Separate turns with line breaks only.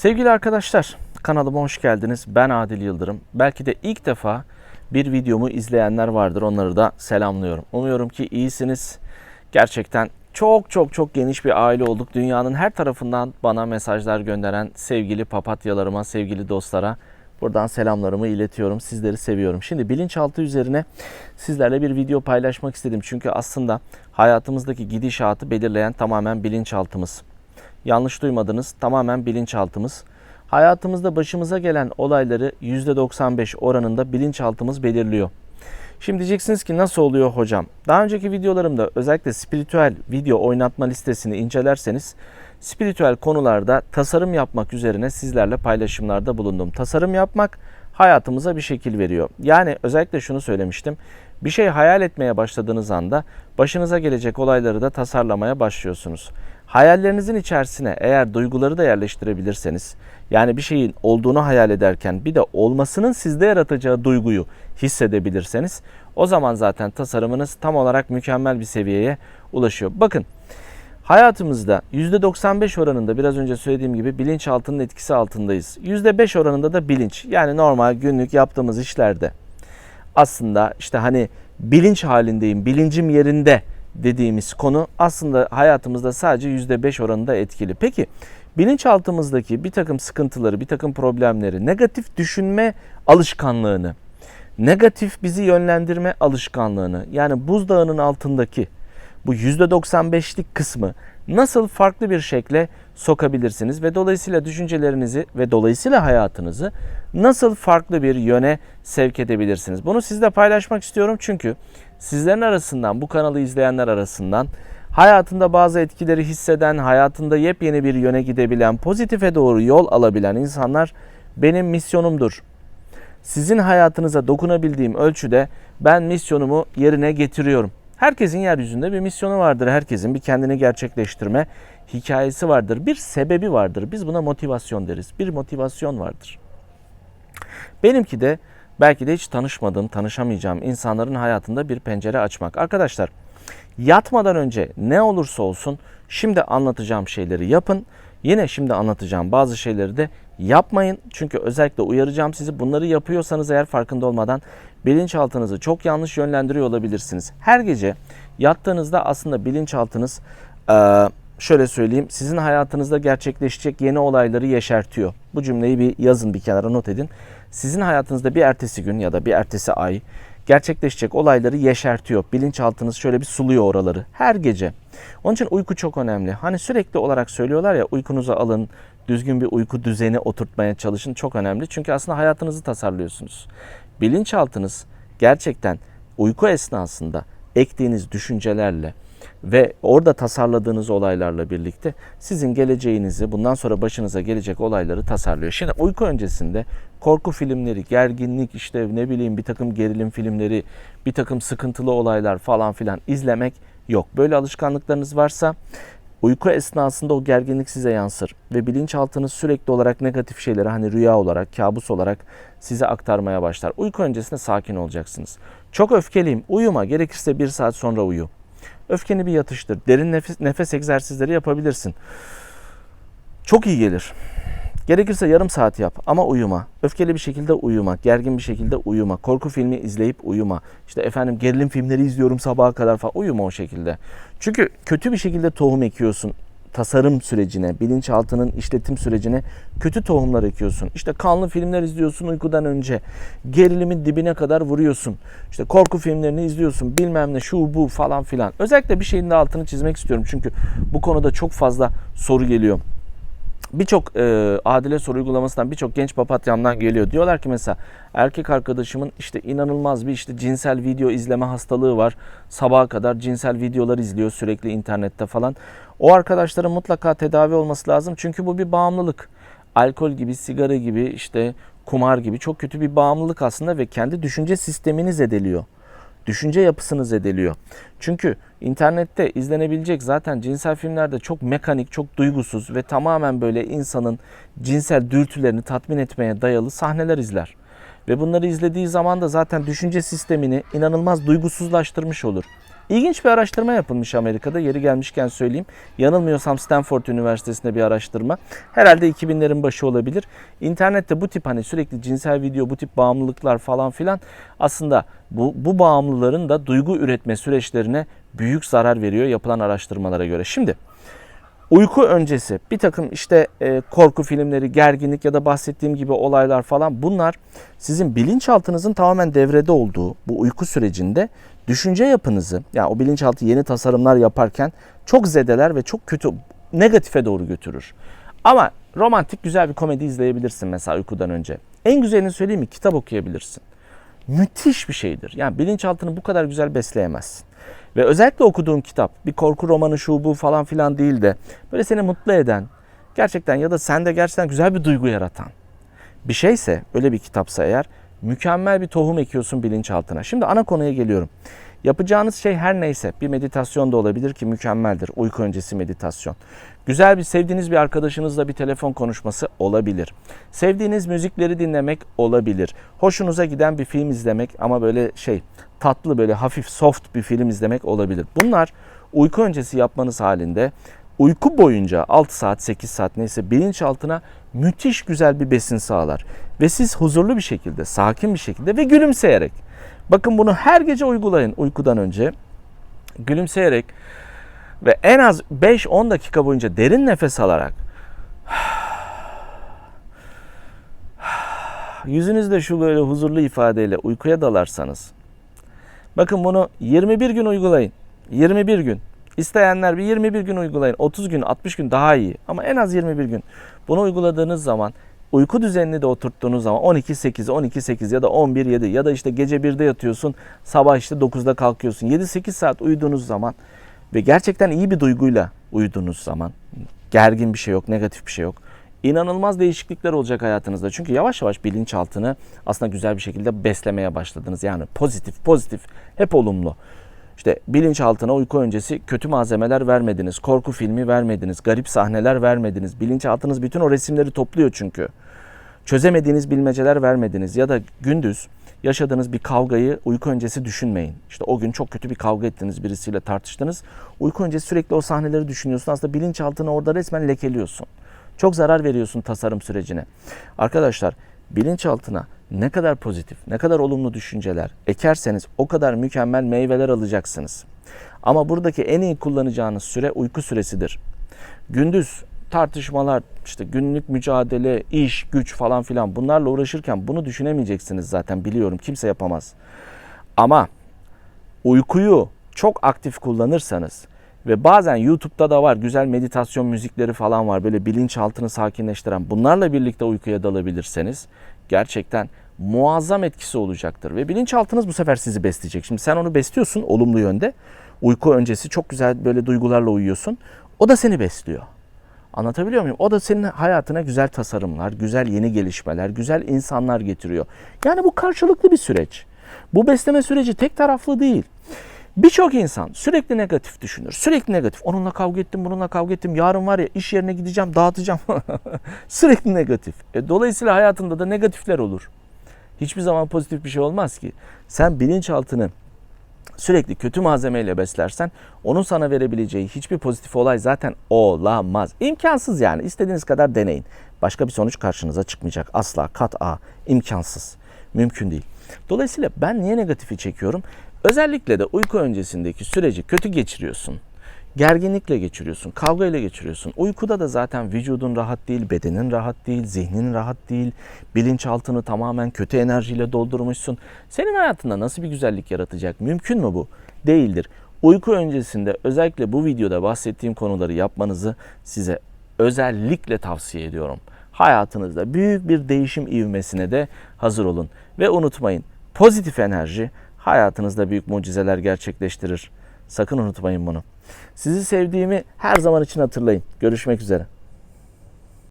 Sevgili arkadaşlar, kanalıma hoş geldiniz. Ben Adil Yıldırım. Belki de ilk defa bir videomu izleyenler vardır. Onları da selamlıyorum. Umuyorum ki iyisiniz. Gerçekten çok çok çok geniş bir aile olduk. Dünyanın her tarafından bana mesajlar gönderen sevgili papatyalarıma, sevgili dostlara buradan selamlarımı iletiyorum. Sizleri seviyorum. Şimdi bilinçaltı üzerine sizlerle bir video paylaşmak istedim. Çünkü aslında hayatımızdaki gidişatı belirleyen tamamen bilinçaltımız. Yanlış duymadınız. Tamamen bilinçaltımız. Hayatımızda başımıza gelen olayları %95 oranında bilinçaltımız belirliyor. Şimdi diyeceksiniz ki nasıl oluyor hocam? Daha önceki videolarımda özellikle spiritüel video oynatma listesini incelerseniz spiritüel konularda tasarım yapmak üzerine sizlerle paylaşımlarda bulundum. Tasarım yapmak hayatımıza bir şekil veriyor. Yani özellikle şunu söylemiştim. Bir şey hayal etmeye başladığınız anda başınıza gelecek olayları da tasarlamaya başlıyorsunuz. Hayallerinizin içerisine eğer duyguları da yerleştirebilirseniz, yani bir şeyin olduğunu hayal ederken bir de olmasının sizde yaratacağı duyguyu hissedebilirseniz, o zaman zaten tasarımınız tam olarak mükemmel bir seviyeye ulaşıyor. Bakın, hayatımızda %95 oranında biraz önce söylediğim gibi bilinçaltının etkisi altındayız. %5 oranında da bilinç. Yani normal günlük yaptığımız işlerde aslında işte hani bilinç halindeyim, bilincim yerinde dediğimiz konu aslında hayatımızda sadece %5 oranında etkili. Peki bilinçaltımızdaki bir takım sıkıntıları, bir takım problemleri, negatif düşünme alışkanlığını, negatif bizi yönlendirme alışkanlığını yani buzdağının altındaki bu %95'lik kısmı nasıl farklı bir şekle sokabilirsiniz ve dolayısıyla düşüncelerinizi ve dolayısıyla hayatınızı nasıl farklı bir yöne sevk edebilirsiniz? Bunu sizle paylaşmak istiyorum çünkü sizlerin arasından, bu kanalı izleyenler arasından hayatında bazı etkileri hisseden, hayatında yepyeni bir yöne gidebilen, pozitife doğru yol alabilen insanlar benim misyonumdur. Sizin hayatınıza dokunabildiğim ölçüde ben misyonumu yerine getiriyorum. Herkesin yeryüzünde bir misyonu vardır. Herkesin bir kendini gerçekleştirme hikayesi vardır. Bir sebebi vardır. Biz buna motivasyon deriz. Bir motivasyon vardır. Benimki de belki de hiç tanışmadığım, tanışamayacağım insanların hayatında bir pencere açmak. Arkadaşlar yatmadan önce ne olursa olsun şimdi anlatacağım şeyleri yapın. Yine şimdi anlatacağım bazı şeyleri de yapmayın. Çünkü özellikle uyaracağım sizi. Bunları yapıyorsanız eğer farkında olmadan bilinçaltınızı çok yanlış yönlendiriyor olabilirsiniz. Her gece yattığınızda aslında bilinçaltınız şöyle söyleyeyim sizin hayatınızda gerçekleşecek yeni olayları yeşertiyor. Bu cümleyi bir yazın bir kenara not edin. Sizin hayatınızda bir ertesi gün ya da bir ertesi ay gerçekleşecek olayları yeşertiyor. Bilinçaltınız şöyle bir suluyor oraları her gece. Onun için uyku çok önemli. Hani sürekli olarak söylüyorlar ya uykunuzu alın, düzgün bir uyku düzeni oturtmaya çalışın çok önemli. Çünkü aslında hayatınızı tasarlıyorsunuz. Bilinçaltınız gerçekten uyku esnasında ektiğiniz düşüncelerle ve orada tasarladığınız olaylarla birlikte sizin geleceğinizi, bundan sonra başınıza gelecek olayları tasarlıyor. Şimdi uyku öncesinde korku filmleri, gerginlik, işte ne bileyim bir takım gerilim filmleri, bir takım sıkıntılı olaylar falan filan izlemek yok. Böyle alışkanlıklarınız varsa uyku esnasında o gerginlik size yansır ve bilinçaltınız sürekli olarak negatif şeyleri hani rüya olarak, kabus olarak size aktarmaya başlar. Uyku öncesinde sakin olacaksınız. Çok öfkeliyim, uyuma. Gerekirse bir saat sonra uyu. Öfkeni bir yatıştır. Derin nefes, nefes egzersizleri yapabilirsin. Çok iyi gelir. Gerekirse yarım saat yap ama uyuma. Öfkeli bir şekilde uyuma, gergin bir şekilde uyuma. Korku filmi izleyip uyuma. İşte efendim gerilim filmleri izliyorum sabaha kadar falan. Uyuma o şekilde. Çünkü kötü bir şekilde tohum ekiyorsun tasarım sürecine, bilinçaltının işletim sürecine kötü tohumlar ekiyorsun. İşte kanlı filmler izliyorsun uykudan önce. Gerilimin dibine kadar vuruyorsun. İşte korku filmlerini izliyorsun. Bilmem ne şu bu falan filan. Özellikle bir şeyin de altını çizmek istiyorum. Çünkü bu konuda çok fazla soru geliyor birçok e, adile soru uygulamasından birçok genç papatyamdan geliyor. Diyorlar ki mesela erkek arkadaşımın işte inanılmaz bir işte cinsel video izleme hastalığı var. Sabaha kadar cinsel videolar izliyor sürekli internette falan. O arkadaşların mutlaka tedavi olması lazım. Çünkü bu bir bağımlılık. Alkol gibi, sigara gibi, işte kumar gibi çok kötü bir bağımlılık aslında ve kendi düşünce sistemini zedeliyor düşünce yapısını zedeliyor. Çünkü internette izlenebilecek zaten cinsel filmlerde çok mekanik, çok duygusuz ve tamamen böyle insanın cinsel dürtülerini tatmin etmeye dayalı sahneler izler. Ve bunları izlediği zaman da zaten düşünce sistemini inanılmaz duygusuzlaştırmış olur. İlginç bir araştırma yapılmış Amerika'da. Yeri gelmişken söyleyeyim. Yanılmıyorsam Stanford Üniversitesi'nde bir araştırma. Herhalde 2000'lerin başı olabilir. İnternette bu tip hani sürekli cinsel video, bu tip bağımlılıklar falan filan aslında bu, bu bağımlıların da duygu üretme süreçlerine büyük zarar veriyor yapılan araştırmalara göre. Şimdi uyku öncesi bir takım işte e, korku filmleri, gerginlik ya da bahsettiğim gibi olaylar falan bunlar sizin bilinçaltınızın tamamen devrede olduğu bu uyku sürecinde düşünce yapınızı yani o bilinçaltı yeni tasarımlar yaparken çok zedeler ve çok kötü negatife doğru götürür. Ama romantik güzel bir komedi izleyebilirsin mesela uykudan önce. En güzelini söyleyeyim mi? Kitap okuyabilirsin. Müthiş bir şeydir. Yani bilinçaltını bu kadar güzel besleyemezsin. Ve özellikle okuduğun kitap bir korku romanı şu bu falan filan değil de böyle seni mutlu eden gerçekten ya da sende gerçekten güzel bir duygu yaratan bir şeyse öyle bir kitapsa eğer mükemmel bir tohum ekiyorsun bilinçaltına. Şimdi ana konuya geliyorum. Yapacağınız şey her neyse bir meditasyon da olabilir ki mükemmeldir. Uyku öncesi meditasyon. Güzel bir sevdiğiniz bir arkadaşınızla bir telefon konuşması olabilir. Sevdiğiniz müzikleri dinlemek olabilir. Hoşunuza giden bir film izlemek ama böyle şey tatlı böyle hafif soft bir film izlemek olabilir. Bunlar uyku öncesi yapmanız halinde uyku boyunca 6 saat 8 saat neyse bilinçaltına müthiş güzel bir besin sağlar. Ve siz huzurlu bir şekilde, sakin bir şekilde ve gülümseyerek. Bakın bunu her gece uygulayın uykudan önce. Gülümseyerek ve en az 5-10 dakika boyunca derin nefes alarak yüzünüzde şu böyle huzurlu ifadeyle uykuya dalarsanız bakın bunu 21 gün uygulayın. 21 gün. İsteyenler bir 21 gün uygulayın. 30 gün, 60 gün daha iyi. Ama en az 21 gün. Bunu uyguladığınız zaman uyku düzenini de oturttuğunuz zaman 12-8, 12-8 ya da 11-7 ya da işte gece 1'de yatıyorsun, sabah işte 9'da kalkıyorsun. 7-8 saat uyuduğunuz zaman ve gerçekten iyi bir duyguyla uyuduğunuz zaman gergin bir şey yok, negatif bir şey yok. İnanılmaz değişiklikler olacak hayatınızda. Çünkü yavaş yavaş bilinçaltını aslında güzel bir şekilde beslemeye başladınız. Yani pozitif, pozitif, hep olumlu. İşte bilinçaltına uyku öncesi kötü malzemeler vermediniz, korku filmi vermediniz, garip sahneler vermediniz. Bilinçaltınız bütün o resimleri topluyor çünkü. Çözemediğiniz bilmeceler vermediniz ya da gündüz yaşadığınız bir kavgayı uyku öncesi düşünmeyin. İşte o gün çok kötü bir kavga ettiniz, birisiyle tartıştınız. Uyku öncesi sürekli o sahneleri düşünüyorsun. Aslında bilinçaltını orada resmen lekeliyorsun. Çok zarar veriyorsun tasarım sürecine. Arkadaşlar bilinçaltına ne kadar pozitif, ne kadar olumlu düşünceler ekerseniz o kadar mükemmel meyveler alacaksınız. Ama buradaki en iyi kullanacağınız süre uyku süresidir. Gündüz tartışmalar, işte günlük mücadele, iş, güç falan filan bunlarla uğraşırken bunu düşünemeyeceksiniz zaten biliyorum. Kimse yapamaz. Ama uykuyu çok aktif kullanırsanız ve bazen YouTube'da da var güzel meditasyon müzikleri falan var böyle bilinçaltını sakinleştiren bunlarla birlikte uykuya dalabilirseniz gerçekten muazzam etkisi olacaktır. Ve bilinçaltınız bu sefer sizi besleyecek. Şimdi sen onu besliyorsun olumlu yönde. Uyku öncesi çok güzel böyle duygularla uyuyorsun. O da seni besliyor. Anlatabiliyor muyum? O da senin hayatına güzel tasarımlar, güzel yeni gelişmeler, güzel insanlar getiriyor. Yani bu karşılıklı bir süreç. Bu besleme süreci tek taraflı değil. Birçok insan sürekli negatif düşünür. Sürekli negatif. Onunla kavga ettim, bununla kavga ettim. Yarın var ya iş yerine gideceğim, dağıtacağım. sürekli negatif. E, dolayısıyla hayatında da negatifler olur. Hiçbir zaman pozitif bir şey olmaz ki. Sen bilinçaltını sürekli kötü malzemeyle beslersen onun sana verebileceği hiçbir pozitif olay zaten olamaz. İmkansız yani. İstediğiniz kadar deneyin. Başka bir sonuç karşınıza çıkmayacak. Asla kat a imkansız. Mümkün değil. Dolayısıyla ben niye negatifi çekiyorum? Özellikle de uyku öncesindeki süreci kötü geçiriyorsun. Gerginlikle geçiriyorsun, kavga ile geçiriyorsun. Uykuda da zaten vücudun rahat değil, bedenin rahat değil, zihnin rahat değil. Bilinçaltını tamamen kötü enerjiyle doldurmuşsun. Senin hayatında nasıl bir güzellik yaratacak? Mümkün mü bu? Değildir. Uyku öncesinde özellikle bu videoda bahsettiğim konuları yapmanızı size özellikle tavsiye ediyorum. Hayatınızda büyük bir değişim ivmesine de hazır olun. Ve unutmayın pozitif enerji hayatınızda büyük mucizeler gerçekleştirir. Sakın unutmayın bunu. Sizi sevdiğimi her zaman için hatırlayın. Görüşmek üzere.